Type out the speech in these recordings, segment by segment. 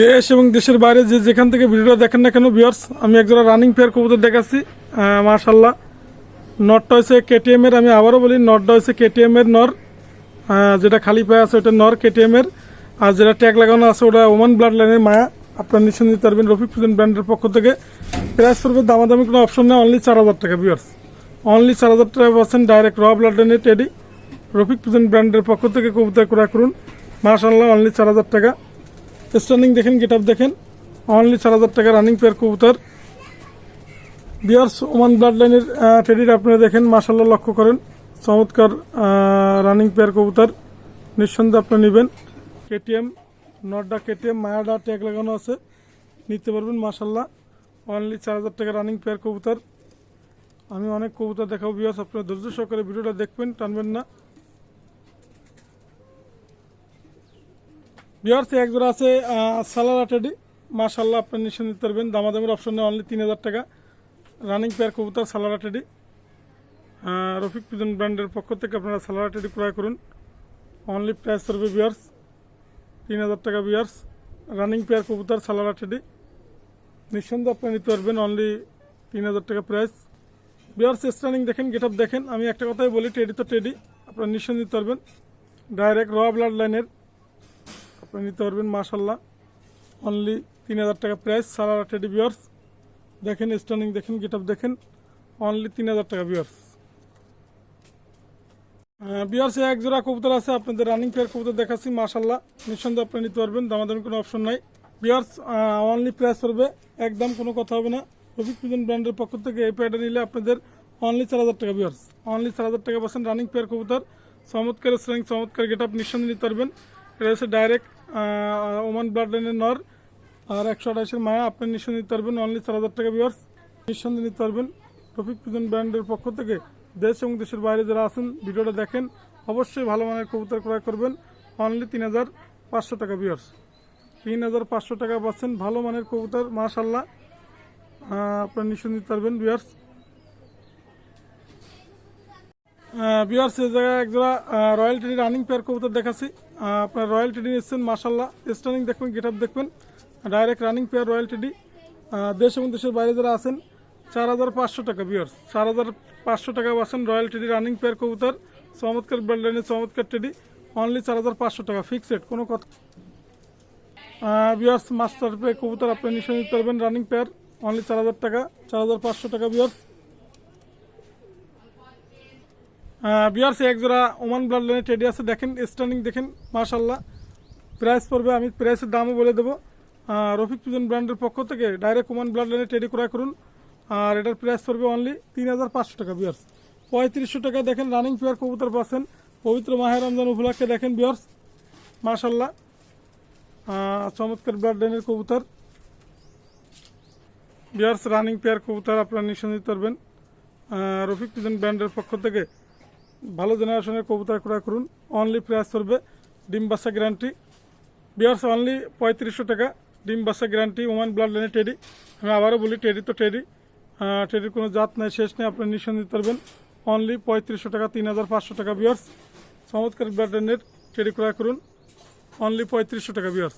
দেশ এবং দেশের বাইরে যে যেখান থেকে ভিডিওটা দেখেন না কেন ভিউয়ার্স আমি একজোড়া রানিং পেয়ার কবুতর দেখাচ্ছি। মার্শাল্লাহ নটটা হয়েছে কেটিএম এর, আমি আবারও বলি নটটা হয়েছে কেটিএম এর নর। যেটা খালি পায়ে আছে, ওটা নর কেটিএম এর। আর যেটা ট্যাগ লাগানো আছে, ওটা ওমান ব্লাড লাইনের মায়া। আপনার নিশ্চয় নিতে পারবেন, রফিক প্রেজেন্ট ব্র্যান্ডের পক্ষ থেকে। প্রাইস পড়বে দামাদামি কোনো অপশন নেই অনলি চার হাজার টাকা ভিউয়ার্স অনলি চার হাজার টাকা পাচ্ছেন ডাইরেক্ট র ব্লাড লাইনের টেডি রফিক প্রেজেন্ট ব্র্যান্ডের পক্ষ থেকে কবুতর ক্রয় করুন। মার্শাল্লাহ অনলি চার হাজার টাকা। স্টার্নিং দেখেন গেট আপ দেখেন। অনলি চার হাজার টাকা রানিং পেয়ার কবুতর। বিয়ার্স ওমান ব্লাড লাইনের টেডির আপনারা দেখেন মাসাল্লাহ লক্ষ্য করেন। চমৎকার রানিং পেয়ার কবুতর। নিঃসন্দেহে আপনি নেবেন। কেটিএম নটডা কেটিএম মায়াডা ট্যাগ লাগানো আছে। নিতে পারবেন মাসাল্লাহ অনলি চার হাজার টাকা রানিং পেয়ার কবুতর। আমি অনেক কবুতর দেখাবো বিয়ার্স আপনারা ধৈর্য সহকারে ভিডিওটা দেখবেন, টানবেন না। বিহার জোড়া আছে সালারা টেডি মাশাল্লাহ আপনার নিশ্চয় নিতে পারবেন। দামাদামের অপশন অনলি তিন হাজার টাকা। রানিং পেয়ার কবুতর, সালারা টেডি রফিক পিজন ব্র্যান্ডের পক্ষ থেকে আপনারা সালারা টেডি ক্রয় করুন। অনলি প্রাইস করবে বিয়ার্স তিন হাজার টাকা বিয়ার্স রানিং পেয়ার কবুতর, সালারা টেডি নিঃসন্দেহে আপনি নিতে পারবেন অনলি তিন হাজার টাকা প্রাইস বিয়ার্স স্টানিং দেখেন গেট দেখেন। আমি একটা কথাই বলি টেডি তো টেডি আপনারা নিঃসন্দেহে নিতে পারবেন। ডাইরেক্ট র ব্লাড লাইনের আপনি নিতে পারবেন মাশাল্লাহ অনলি তিন হাজার টাকা প্রাইস সারারা টেডি বিয়ার্স দেখেন স্টার্নিং দেখেন গেট দেখেন। অনলি তিন হাজার টাকা বিয়ার্স বিয়ার্সে এক জোড়া কবুতর আছে, আপনাদের রানিং পেয়ার কবুতর দেখাচ্ছি মাশাল্লাহ নিঃসন্দেহে আপনি নিতে পারবেন, দামাদামি কোনো অপশন নাই। বিয়ার্স অনলি প্রাইস পড়বে, একদম কোনো কথা হবে না। রফিক পিজন ব্র্যান্ডের পক্ষ থেকে এই পেয়ারটা নিলে আপনাদের অনলি চার হাজার টাকা বিয়ার্স অনলি চার হাজার টাকা পাচ্ছেন রানিং পেয়ার কবুতর। চমৎকার স্ট্রেং চমৎকার গেট আপ নিঃসন্দেহে নিতে পারবেন। হচ্ছে ডাইরেক্ট ওমান ব্লাড লাইনের নর। আর একশো আঠাশের মায়া, আপনি নিঃসন্দেহে নিতে পারবেন। অনলি চার হাজার টাকা বিয়ার্স নিঃসন্দেহে নিতে পারবেন। রফিক পিজন ব্র্যান্ডের পক্ষ থেকে দেশ এবং দেশের বাইরে যারা আছেন, ভিডিওটা দেখেন। অবশ্যই ভালো মানের কবুতর ক্রয় করবেন। অনলি তিন হাজার পাঁচশো টাকা বিয়ার্স তিন হাজার পাঁচশো টাকা পাচ্ছেন ভালো মানের কবুতর মাশাল্লাহ আপনার নিঃসন্দেহে নিতে পারবেন বিয়ার্স বিয়ার্স জায়গায় একজোড়া রয়্যাল টেডি রানিং পেয়ার কবুতর দেখাচ্ছি। আপনার রয়্যাল টেডি নিচ্ছেন মাশাল্লাহ স্টার্নিং দেখবেন গেট দেখবেন। Direct running pair royal teddy দেশ এবং দেশের বাইরে যারা আছেন, চার হাজার পাঁচশো টাকা বিয়ার্স চার হাজার পাঁচশো টাকা পাচ্ছেন রয়্যাল টেডি রানিং পেয়ার কবুতর। চমৎকার বেল্ডাইনের চমৎকার টেডি অনলি চার হাজার পাঁচশো টাকা ফিক্সড কোনো কথা বিয়ার্স মাস্টার পে কবুতর আপনি নিশ্চয় নিতে পারবেন রানিং পেয়ার অনলি চার হাজার টাকা, চার হাজার পাঁচশো টাকা বিয়ার্স বিয়ার্স এক জোড়া ওমান ব্লাড লাইনে টেডি আছে। দেখেন স্টার্নিং দেখেন মাশাল্লাহ প্রাইস পড়বে, আমি প্রাইসের দামও বলে দেবো। রফিক পুজন ব্র্যান্ডের পক্ষ থেকে ডাইরেক্ট ওমান ব্লাড লাইনে টেডি ক্রয় করুন। আর এটার প্রাইস পড়বে অনলি তিন হাজার পাঁচশো টাকা বিয়ার্স পঁয়ত্রিশশো টাকা দেখেন রানিং পেয়ার কবুতর পাচ্ছেন। পবিত্র মাহের রমজান উপলক্ষে দেখেন বিয়ার্স মাশাল্লাহ চমৎকার ব্লাড লাইনের কবুতর। বিয়ার্স রানিং পেয়ার কবুতর আপনারা নিঃসন্দেহে করবেন রফিক পুজন ব্র্যান্ডের পক্ষ থেকে ভালো জেনারেশনের কবুতর ক্রয় করুন। অনলি প্রাইস করবে ডিম বাসা গ্যারান্টি বিয়ার্স অনলি পঁয়ত্রিশশো টাকা। ডিম বাসা গ্যারান্টি ওমান ব্লাড লাইনে টেডি আমি আবারও বলি টেডি তো টেডি টেডির কোনো জাত নেই, শেষ নেই, আপনি নিঃসন্দেহে দিতে পারবেন। অনলি পঁয়ত্রিশশো টাকা, তিন হাজার পাঁচশো টাকা বিয়ার্স চমৎকার ব্লাড লাইনের টেডি ক্রয় করুন। অনলি পঁয়ত্রিশশো টাকা বিয়ার্স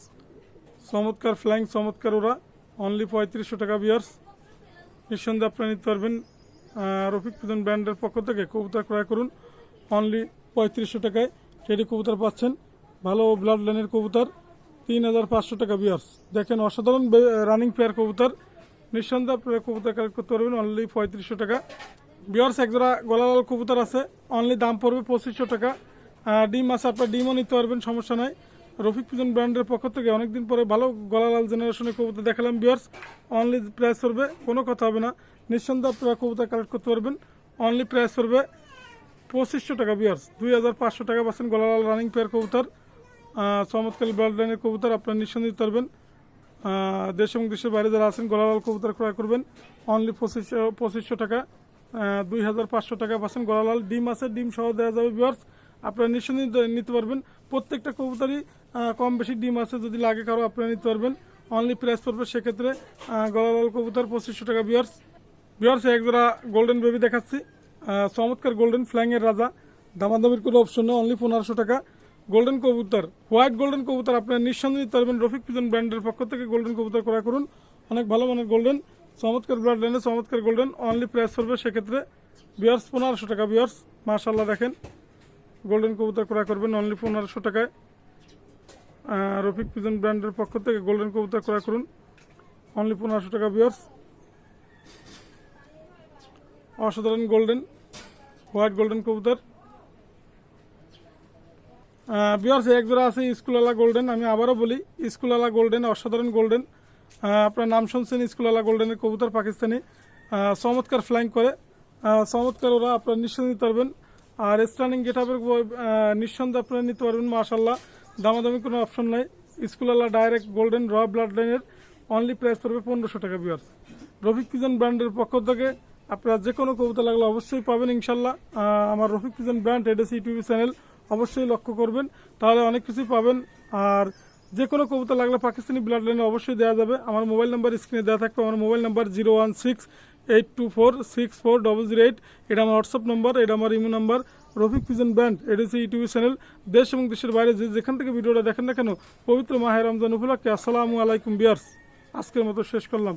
চমৎকার ফ্লাইং চমৎকার ওরা। অনলি পঁয়ত্রিশশো টাকা বিয়ার্স নিঃসন্দেহে আপনারা নিতে পারবেন। রফিক প্রধান ব্র্যান্ডের পক্ষ থেকে কবুতর ক্রয় করুন। অনলি পঁয়ত্রিশশো টাকায় টেডি কবুতর পাচ্ছেন। ভালো ব্লাড লাইনের কবুতর, তিন হাজার পাঁচশো টাকা বিয়ার্স দেখেন অসাধারণ রানিং পেয়ার কবুতর। নিঃসন্দেহে কবুতর কালেক্ট করতে পারবেন অনলি পঁয়ত্রিশশো টাকা। বিয়ার্স একজোড়া গলালাল কবুতর আছে অনলি দাম পড়বে পঁচিশশো টাকা। ডিম আছে, আপনার ডিমও নিতে পারবেন, সমস্যা নাই। রফিক পিজন ব্র্যান্ডের পক্ষ থেকে অনেকদিন পরে ভালো গলালাল জেনারেশনের কবুতর দেখালাম বিয়ার্স অনলি প্রাইস পড়বে কোনো কথা হবে না। নিঃসন্দেহে আপনারা কবুতর কালেক্ট করতে পারবেন অনলি প্রাইস পড়বে পঁচিশশো টাকা বিয়ার্স দুই হাজার পাঁচশো টাকা পাচ্ছেন গলালাল রানিং পেয়ার কবুতর। চমৎকার ব্লাড লাইনের কবুতর, আপনারা নিঃসন্দেহে দিতে পারবেন। দেশ এবং দেশের বাইরে যারা আছেন, গলালাল কবুতর ক্রয় করবেন। অনলি পঁচিশশো পঁচিশশো টাকা। দুই হাজার পাঁচশো টাকা পাচ্ছেন গলালাল। ডিম আছে, ডিম সহ দেওয়া যাবে বিয়ার্স আপনারা নিঃসন্দেহে নিতে- পারবেন। প্রত্যেকটা কবুতরই কম বেশি ডিম আছে, যদি লাগে কারও, আপনারা নিতে পারবেন। অনলি প্রাইস পড়বে সেক্ষেত্রে গলালাল কবুতর পঁচিশশো টাকা বিয়ার্স বিয়ার্স এক জোড়া গোল্ডেন বেবি দেখাচ্ছি। চমৎকার গোল্ডেন ফ্ল্যাং এর রাজা। দামাদামির কোনো অপশন নেই অনলি পনেরোশো টাকা। গোল্ডেন কবুতর হোয়াইট গোল্ডেন কবুতর আপনার নিঃসন্দেহে নিতে পারবেন। রফিক পিজন ব্র্যান্ডের পক্ষ থেকে গোল্ডেন কবুতর ক্রয় করুন। অনেক ভালো মানের গোল্ডেন চমৎকার ব্লাড লাইনে চমৎকার গোল্ডেন অনলি প্রাইস করবে সেক্ষেত্রে বিয়ার্স পনেরোশো টাকা। বিয়ার্স মাশাল্লাহ দেখেন গোল্ডেন কবুতর ক্রয় করবেন অনলি পনেরোশো টাকায়। রফিক পিজন ব্র্যান্ডের পক্ষ থেকে গোল্ডেন কবুতর ক্রয় করুন অনলি পনেরোশো টাকা বিয়ার্স অসাধারণ গোল্ডেন, হোয়াইট গোল্ডেন কবুতর। বিয়ার্স এক জোড়া আছে স্কুলওয়ালা গোল্ডেন, আমি আবারও বলি স্কুলওয়ালা গোল্ডেন, অসাধারণ গোল্ডেন। আপনার নাম শুনছেন স্কুলওয়ালা গোল্ডেনের কবুতর পাকিস্তানি। চমৎকার ফ্লাইং করে। চমৎকার ওরা আপনার নিঃসন্দেহে নিতে পারবেন। আর স্টার্নিং গেট আপের নিঃসন্দেহে আপনারা নিতে পারবেন মাশাল্লাহ দামাদামি কোনো অপশন নাই। স্কুলওয়ালা ডাইরেক্ট গোল্ডেন র ব্লাড লাইনের অনলি প্রাইস পড়বে পনেরোশো টাকা বিয়ার্স রফিক পিজন ব্র্যান্ডের পক্ষ থেকে আপনারা যে কোনো কবিতা লাগলে অবশ্যই পাবেন, ইনশাল্লাহ। আমার রফিক পিজন ব্র্যান্ড এডেস ইউটিউব চ্যানেল, অবশ্যই লক্ষ্য করবেন। তাহলে অনেক কিছুই পাবেন। আর যে কোনো কবিতা লাগলে পাকিস্তানি ব্লাড লাইনে অবশ্যই দেওয়া যাবে। আমার মোবাইল নাম্বার স্ক্রিনে দেওয়া থাকবে। আমার mobile number zero one six eight two four six four double zero eight. এটা আমার হোয়াটসঅ্যাপ নাম্বার, এটা আমার imo number. Rafiq Pigeon brand এটা হচ্ছে ইউটিউব চ্যানেল। দেশ এবং দেশের বাইরে যে যেখান থেকে ভিডিওটা দেখেন না কেন, পবিত্র মাহের রমজান উপলক্ষে আসসালামু আলাইকুম বিয়ার্স আজকের মতো শেষ করলাম।